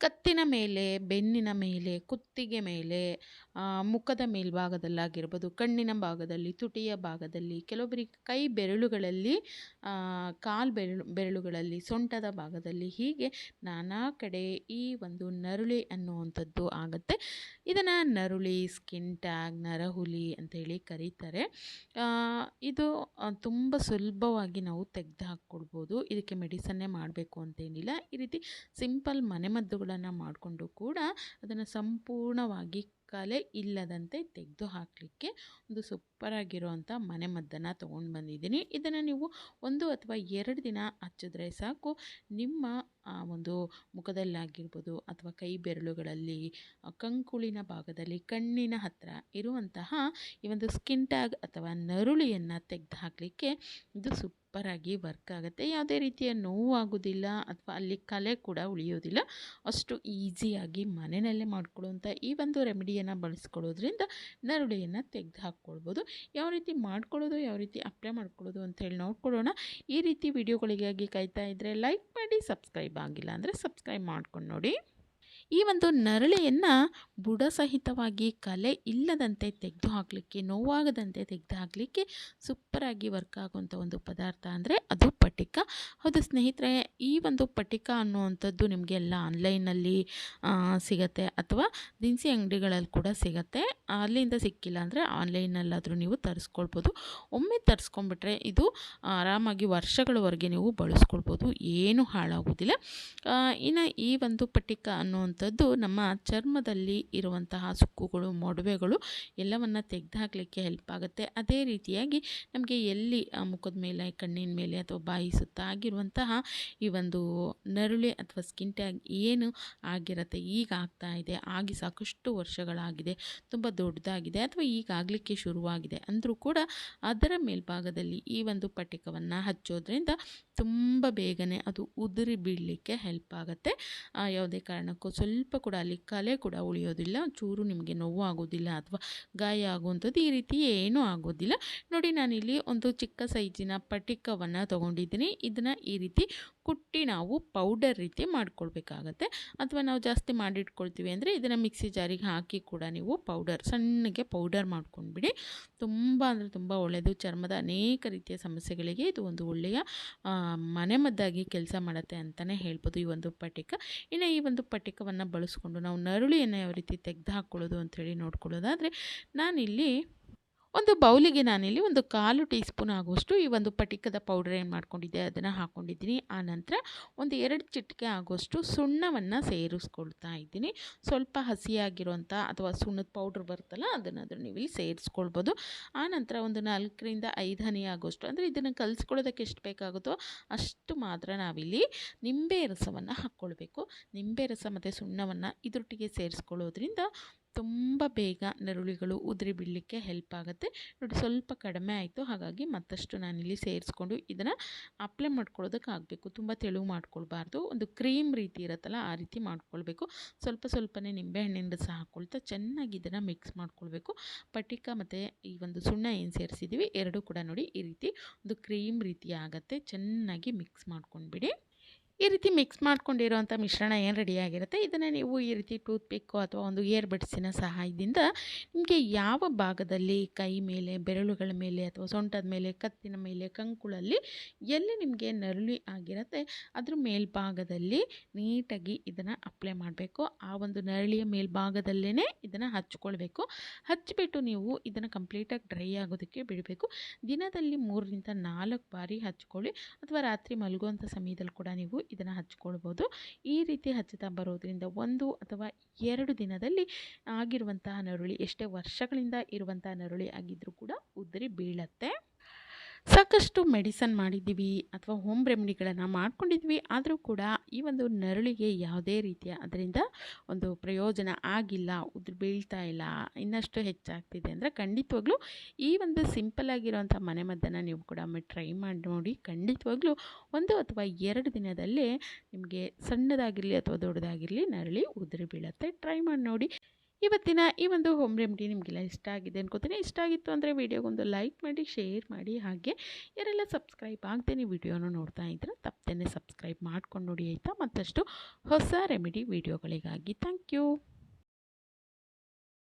ಕತ್ತಿನ ಮೇಲೆ, ಬೆನ್ನಿನ ಮೇಲೆ, ಕುತ್ತಿಗೆ ಮೇಲೆ ಮುಖದ ಮೇಲ್ಭಾಗದಲ್ಲಾಗಿರ್ಬೋದು, ಕಣ್ಣಿನ ಭಾಗದಲ್ಲಿ, ತುಟಿಯ ಭಾಗದಲ್ಲಿ ಕೆಲವೊಬ್ಬರಿಗೆ ಕೈ ಬೆರಳುಗಳಲ್ಲಿ ಕಾಲು ಬೆರಳು, ಬೆರಳುಗಳಲ್ಲಿ, ಸೊಂಟದ ಭಾಗದಲ್ಲಿ ಹೀಗೆ ನಾನಾ ಕಡೆ ಈ ಒಂದು ನರುಳಿ ಅನ್ನುವಂಥದ್ದು ಆಗುತ್ತೆ. ಇದನ್ನು ನರುಳಿ, ಸ್ಕಿನ್ ಟ್ಯಾಗ್, ನರಹುಲಿ ಅಂತೇಳಿ ಕರೀತಾರೆ. ಇದು ತುಂಬ ಸುಲಭವಾಗಿ ನಾವು ತೆಗೆದು ಹಾಕ್ಕೊಡ್ಬೋದು. ಇದಕ್ಕೆ ಮೆಡಿಸನ್ನೇ ಮಾಡಬೇಕು ಅಂತೇನಿಲ್ಲ. ಈ ರೀತಿ ಸಿಂಪಲ್ ಮನೆಮದ್ದುಗಳನ್ನು ಮಾಡಿಕೊಂಡು ಕೂಡ ಅದನ್ನು ಸಂಪೂರ್ಣವಾಗಿ ಕಲೆ ಇಲ್ಲದಂತೆ ತೆಗೆದು ಹಾಕಲಿಕ್ಕೆ ಒಂದು ಸೂಪರಾಗಿರುವಂಥ ಮನೆಮದ್ದನ್ನು ತೊಗೊಂಡು ಬಂದಿದ್ದೀನಿ ಇದನ್ನು ನೀವು ಒಂದು ಅಥವಾ ಎರಡು ದಿನ ಹಚ್ಚಿದ್ರೆ ಸಾಕು. ನಿಮ್ಮ ಒಂದು ಮುಖದಲ್ಲಾಗಿರ್ಬೋದು ಅಥವಾ ಕೈ ಬೆರಳುಗಳಲ್ಲಿ ಕಂಕುಳಿನ ಭಾಗದಲ್ಲಿ ಕಣ್ಣಿನ ಹತ್ತಿರ ಇರುವಂತಹ ಈ ಒಂದು ಸ್ಕಿನ್ ಟ್ಯಾಗ್ ಅಥವಾ ನರುಳಿಯನ್ನು ತೆಗೆದು ಹಾಕಲಿಕ್ಕೆ ಇದು ಸೂಪರಾಗಿ ವರ್ಕ್ ಆಗುತ್ತೆ. ಯಾವುದೇ ರೀತಿಯ ನೋವು ಅಥವಾ ಅಲ್ಲಿ ಕಲೆ ಕೂಡ ಉಳಿಯೋದಿಲ್ಲ. ಅಷ್ಟು ಈಸಿಯಾಗಿ ಮನೆಯಲ್ಲೇ ಮಾಡ್ಕೊಳ್ಳುವಂಥ ಈ ಒಂದು ರೆಮಿಡಿಯನ್ನು ಬಳಸ್ಕೊಳ್ಳೋದ್ರಿಂದ ನರುಳಿಯನ್ನು ತೆಗೆದು ಹಾಕ್ಕೊಳ್ಬೋದು ಯಾವ ರೀತಿ ಮಾಡ್ಕೊಳ್ಳೋದು, ಯಾವ ರೀತಿ ಅಪ್ಲೈ ಮಾಡ್ಕೊಳ್ಳೋದು ಅಂತ ಹೇಳಿ ನೋಡ್ಕೊಳ್ಳೋಣ. ಈ ರೀತಿ ವಿಡಿಯೋಗಳಿಗಾಗಿ ಕಾಯ್ತಾ ಇದ್ದರೆ ಲೈಕ್ ಮಾಡಿ ಸಬ್ಸ್ಕ್ರೈಬ್ ಆಗಿಲ್ಲ ಅಂದರೆ ಸಬ್ಸ್ಕ್ರೈಬ್ ಮಾಡ್ಕೊಂಡು ನೋಡಿ. ಈ ಒಂದು ನರಳೆಯನ್ನು ಬುಡ ಸಹಿತವಾಗಿ ಕಲೆ ಇಲ್ಲದಂತೆ ತೆಗೆದು ಹಾಕಲಿಕ್ಕೆ, ನೋವಾಗದಂತೆ ತೆಗೆದು ಹಾಕಲಿಕ್ಕೆ ಸೂಪರಾಗಿ ವರ್ಕ್ ಆಗುವಂಥ ಒಂದು ಪದಾರ್ಥ ಅಂದರೆ ಅದು ಪಟಿಕ. ಹೌದು ಸ್ನೇಹಿತರೆ, ಈ ಒಂದು ಪಟಿಕ ಅನ್ನುವಂಥದ್ದು ನಿಮಗೆಲ್ಲ ಆನ್ಲೈನಲ್ಲಿ ಸಿಗತ್ತೆ ಅಥವಾ ದಿನಸಿ ಅಂಗಡಿಗಳಲ್ಲಿ ಕೂಡ ಸಿಗತ್ತೆ. ಅಲ್ಲಿಂದ ಸಿಕ್ಕಿಲ್ಲ ಅಂದರೆ ಆನ್ಲೈನಲ್ಲಾದರೂ ನೀವು ತರಿಸ್ಕೊಳ್ಬೋದು. ಒಮ್ಮೆ ತರಿಸ್ಕೊಂಡ್ಬಿಟ್ರೆ ಇದು ಆರಾಮಾಗಿ ವರ್ಷಗಳವರೆಗೆ ನೀವು ಬಳಸ್ಕೊಳ್ಬೋದು. ಏನು ಹಾಳಾಗೋದಿಲ್ಲ. ಇನ್ನು ಈ ಒಂದು ಪಟಿಕ ಅನ್ನುವಂಥ ಅನ್ನುವಂಥದ್ದು ನಮ್ಮ ಚರ್ಮದಲ್ಲಿ ಇರುವಂತಹ ಸುಕ್ಕುಗಳು, ಮೊಡವೆಗಳು ಎಲ್ಲವನ್ನು ತೆಗೆದು ಹಾಕಲಿಕ್ಕೆ ಹೆಲ್ಪ್ ಆಗುತ್ತೆ. ಅದೇ ರೀತಿಯಾಗಿ ನಮಗೆ ಎಲ್ಲಿ ಮುಖದ ಮೇಲೆ, ಕಣ್ಣಿನ ಮೇಲೆ ಅಥವಾ ಬಾಯಿ ಸುತ್ತ ಆಗಿರುವಂತಹ ಈ ಒಂದು ನರುಳೆ ಅಥವಾ ಸ್ಕಿನ್ ಟ್ಯಾಗ್ ಏನು ಆಗಿರುತ್ತೆ, ಈಗ ಆಗ್ತಾ ಇದೆ, ಆಗಿ ಸಾಕಷ್ಟು ವರ್ಷಗಳಾಗಿದೆ, ತುಂಬ ದೊಡ್ಡದಾಗಿದೆ ಅಥವಾ ಈಗ ಆಗಲಿಕ್ಕೆ ಶುರುವಾಗಿದೆ ಅಂದರೂ ಕೂಡ ಅದರ ಮೇಲ್ಭಾಗದಲ್ಲಿ ಈ ಒಂದು ಪಟಿಕವನ್ನು ಹಚ್ಚೋದ್ರಿಂದ ತುಂಬ ಬೇಗನೆ ಅದು ಉದುರಿ ಬೀಳಲಿಕ್ಕೆ ಹೆಲ್ಪ್ ಆಗುತ್ತೆ. ಯಾವುದೇ ಕಾರಣಕ್ಕೂ ಸ್ವಲ್ಪ ಕೂಡ ಅಲ್ಲಿ ಕಲೆ ಕೂಡ ಉಳಿಯೋದಿಲ್ಲ, ಚೂರು ನಿಮಗೆ ನೋವು ಆಗೋದಿಲ್ಲ ಅಥವಾ ಗಾಯ ಆಗುವಂಥದ್ದು ಈ ರೀತಿ ಏನೂ ಆಗೋದಿಲ್ಲ. ನೋಡಿ ನಾನಿಲ್ಲಿ ಒಂದು ಚಿಕ್ಕ ಸೈಜಿನ ಪಟಿಕವನ್ನು ತೊಗೊಂಡಿದ್ದೀನಿ. ಇದನ್ನು ಈ ರೀತಿ ಕುಟ್ಟಿ ನಾವು ಪೌಡರ್ ರೀತಿ ಮಾಡ್ಕೊಳ್ಬೇಕಾಗತ್ತೆ. ಅಥವಾ ನಾವು ಜಾಸ್ತಿ ಮಾಡಿಟ್ಕೊಳ್ತೀವಿ ಅಂದರೆ ಇದನ್ನು ಮಿಕ್ಸಿ ಜಾರಿಗೆ ಹಾಕಿ ಕೂಡ ನೀವು ಪೌಡರ್, ಸಣ್ಣಗೆ ಪೌಡರ್ ಮಾಡ್ಕೊಂಡ್ಬಿಡಿ. ತುಂಬ ಅಂದರೆ ತುಂಬ ಒಳ್ಳೆಯದು. ಚರ್ಮದ ಅನೇಕ ರೀತಿಯ ಸಮಸ್ಯೆಗಳಿಗೆ ಇದು ಒಂದು ಒಳ್ಳೆಯ ಮನೆಮದ್ದಾಗಿ ಕೆಲಸ ಮಾಡುತ್ತೆ ಅಂತಲೇ ಹೇಳ್ಬೋದು ಈ ಒಂದು ಪಟಿಕ. ಇನ್ನು ಈ ಒಂದು ಪಟಿಕವನ್ನು ಬಳಸ್ಕೊಂಡು ನಾವು ನರುಳಿಯನ್ನು ಯಾವ ರೀತಿ ತೆಗೆದು ಹಾಕ್ಕೊಳ್ಳೋದು ಅಂಥೇಳಿ ನೋಡ್ಕೊಳ್ಳೋದಾದರೆ ನಾನಿಲ್ಲಿ ಒಂದು ಬೌಲಿಗೆ ನಾನಿಲ್ಲಿ ಒಂದು ಕಾಲು ಟೀ ಸ್ಪೂನ್ ಆಗುವಷ್ಟು ಈ ಒಂದು ಪಟಿಕದ ಪೌಡರ್ ಏನು ಮಾಡ್ಕೊಂಡಿದ್ದೆ, ಅದನ್ನು ಹಾಕ್ಕೊಂಡಿದ್ದೀನಿ ಆನಂತರ ಒಂದು ಎರಡು ಚಿಟಿಕೆ ಆಗುವಷ್ಟು ಸುಣ್ಣವನ್ನು ಸೇರಿಸ್ಕೊಳ್ತಾ ಇದ್ದೀನಿ. ಸ್ವಲ್ಪ ಹಸಿಯಾಗಿರುವಂಥ ಅಥವಾ ಸುಣ್ಣದ ಪೌಡ್ರ್ ಬರುತ್ತಲ್ಲ ಅದನ್ನು ಅದನ್ನು ನೀವು ಇಲ್ಲಿ ಸೇರಿಸ್ಕೊಳ್ಬೋದು ಆನಂತರ ಒಂದು ನಾಲ್ಕರಿಂದ ಐದು ಹನಿ ಆಗುವಷ್ಟು, ಅಂದರೆ ಇದನ್ನು ಕಲಿಸ್ಕೊಳ್ಳೋದಕ್ಕೆ ಎಷ್ಟು ಬೇಕಾಗುತ್ತೋ ಅಷ್ಟು ಮಾತ್ರ ನಾವಿಲ್ಲಿ ನಿಂಬೆ ರಸವನ್ನು ಹಾಕ್ಕೊಳ್ಬೇಕು. ನಿಂಬೆ ರಸ ಮತ್ತು ಸುಣ್ಣವನ್ನು ಇದರೊಟ್ಟಿಗೆ ಸೇರಿಸ್ಕೊಳ್ಳೋದ್ರಿಂದ ತುಂಬ ಬೇಗ ನರುಳಿಗಳು ಉದುರಿ ಬೀಳಲಿಕ್ಕೆ ಹೆಲ್ಪ್ ಆಗುತ್ತೆ. ನೋಡಿ, ಸ್ವಲ್ಪ ಕಡಿಮೆ ಆಯಿತು. ಹಾಗಾಗಿ ಮತ್ತಷ್ಟು ನಾನಿಲ್ಲಿ ಸೇರಿಸ್ಕೊಂಡು ಇದನ್ನು ಅಪ್ಲೈ ಮಾಡ್ಕೊಳ್ಳೋದಕ್ಕೆ ಆಗಬೇಕು. ತುಂಬ ತೆಳುವು ಮಾಡ್ಕೊಳ್ಬಾರ್ದು. ಒಂದು ಕ್ರೀಮ್ ರೀತಿ ಇರುತ್ತಲ್ಲ, ಆ ರೀತಿ ಮಾಡ್ಕೊಳ್ಬೇಕು. ಸ್ವಲ್ಪ ಸ್ವಲ್ಪನೇ ನಿಂಬೆಹಣ್ಣಿನ ರಸ ಹಾಕ್ಕೊಳ್ತಾ ಚೆನ್ನಾಗಿ ಇದನ್ನು ಮಿಕ್ಸ್ ಮಾಡ್ಕೊಳ್ಬೇಕು. ಪಟಿಕ ಮತ್ತು ಈ ಒಂದು ಸುಣ್ಣ ಏನು ಸೇರಿಸಿದ್ದೀವಿ ಎರಡೂ ಕೂಡ ನೋಡಿ ಈ ರೀತಿ ಒಂದು ಕ್ರೀಮ್ ರೀತಿ ಆಗುತ್ತೆ. ಚೆನ್ನಾಗಿ ಮಿಕ್ಸ್ ಮಾಡ್ಕೊಂಡ್ಬಿಡಿ. ಈ ರೀತಿ ಮಿಕ್ಸ್ ಮಾಡ್ಕೊಂಡಿರೋವಂಥ ಮಿಶ್ರಣ ಏನು ರೆಡಿಯಾಗಿರುತ್ತೆ ಇದನ್ನು ನೀವು ಈ ರೀತಿ ಟೂತ್ ಪಿಕ್ಕು ಅಥವಾ ಒಂದು ಏರ್ ಬಡ್ಸಿನ ಸಹಾಯದಿಂದ ನಿಮಗೆ ಯಾವ ಭಾಗದಲ್ಲಿ ಕೈ ಮೇಲೆ, ಬೆರಳುಗಳ ಮೇಲೆ ಅಥವಾ ಸೊಂಟದ ಮೇಲೆ, ಕತ್ತಿನ ಮೇಲೆ, ಕಂಕುಳಲ್ಲಿ ಎಲ್ಲಿ ನಿಮಗೆ ನರಳಿ ಆಗಿರುತ್ತೆ, ಅದ್ರ ಮೇಲ್ಭಾಗದಲ್ಲಿ ನೀಟಾಗಿ ಇದನ್ನು ಅಪ್ಲೈ ಮಾಡಬೇಕು. ಆ ಒಂದು ನರಳಿಯ ಮೇಲ್ಭಾಗದಲ್ಲೇ ಇದನ್ನು ಹಚ್ಕೊಳ್ಬೇಕು. ಹಚ್ಚಿಬಿಟ್ಟು ನೀವು ಇದನ್ನು ಕಂಪ್ಲೀಟಾಗಿ ಡ್ರೈ ಆಗೋದಕ್ಕೆ ಬಿಡಬೇಕು. ದಿನದಲ್ಲಿ ಮೂರರಿಂದ ನಾಲ್ಕು ಬಾರಿ ಹಚ್ಕೊಳ್ಳಿ. ಅಥವಾ ರಾತ್ರಿ ಮಲಗುವಂಥ ಸಮಯದಲ್ಲಿ ಕೂಡ ನೀವು ಇದನ್ನು ಹಚ್ಕೊಳ್ಬೋದು. ಈ ರೀತಿ ಹಚ್ಚುತ್ತಾ ಬರೋದ್ರಿಂದ ಒಂದು ಅಥವಾ ಎರಡು ದಿನದಲ್ಲಿ ಆಗಿರುವಂತಹ ನರುಳಿ, ಎಷ್ಟೇ ವರ್ಷಗಳಿಂದ ಇರುವಂತಹ ನರುಳಿ ಆಗಿದ್ದರೂ ಕೂಡ ಉದುರಿ ಬೀಳತ್ತೆ. ಸಾಕಷ್ಟು ಮೆಡಿಸನ್ ಮಾಡಿದ್ದೀವಿ ಅಥವಾ ಹೋಮ್ ರೆಮಿಡಿಗಳನ್ನು ಮಾಡ್ಕೊಂಡಿದ್ವಿ, ಆದರೂ ಕೂಡ ಈ ಒಂದು ನರಳಿಗೆ ಯಾವುದೇ ರೀತಿಯ ಅದರಿಂದ ಒಂದು ಪ್ರಯೋಜನ ಆಗಿಲ್ಲ, ಉದ್ರ ಬೀಳ್ತಾ ಇಲ್ಲ, ಇನ್ನಷ್ಟು ಹೆಚ್ಚಾಗ್ತಿದೆ ಅಂದರೆ ಖಂಡಿತವಾಗ್ಲೂ ಈ ಒಂದು ಸಿಂಪಲ್ ಆಗಿರೋಂಥ ಮನೆಮದ್ದನ್ನು ನೀವು ಕೂಡ ಟ್ರೈ ಮಾಡಿ, ನೋಡಿ ಖಂಡಿತವಾಗ್ಲೂ ಒಂದು ಅಥವಾ ಎರಡು ದಿನದಲ್ಲೇ ನಿಮಗೆ ಸಣ್ಣದಾಗಿರಲಿ ಅಥವಾ ದೊಡ್ಡದಾಗಿರಲಿ ನರಳಿ ಉದುರಿ ಬೀಳತ್ತೆ. ಟ್ರೈ ಮಾಡಿ, ನೋಡಿ. ಇವತ್ತಿನ ಈ ಒಂದು ಹೋಮ್ ರೆಮಿಡಿ ನಿಮಗೆಲ್ಲ ಇಷ್ಟ ಆಗಿದೆ ಅನ್ಕೋತೀನಿ. ಇಷ್ಟ ಆಗಿತ್ತು ಅಂದರೆ ವಿಡಿಯೋಗೊಂದು ಲೈಕ್ ಮಾಡಿ ಶೇರ್ ಮಾಡಿ, ಹಾಗೆ ಯಾರೆಲ್ಲ ಸಬ್ಸ್ಕ್ರೈಬ್ ಆಗ್ತೇನೆ ವಿಡಿಯೋನ ನೋಡ್ತಾ ಇದ್ರೆ ತಪ್ಪದೇ ಸಬ್ಸ್ಕ್ರೈಬ್ ಮಾಡ್ಕೊಂಡು ನೋಡಿ ಆಯಿತಾ? ಮತ್ತಷ್ಟು ಹೊಸ ರೆಮಿಡಿ ವಿಡಿಯೋಗಳಿಗಾಗಿ ಥ್ಯಾಂಕ್ ಯು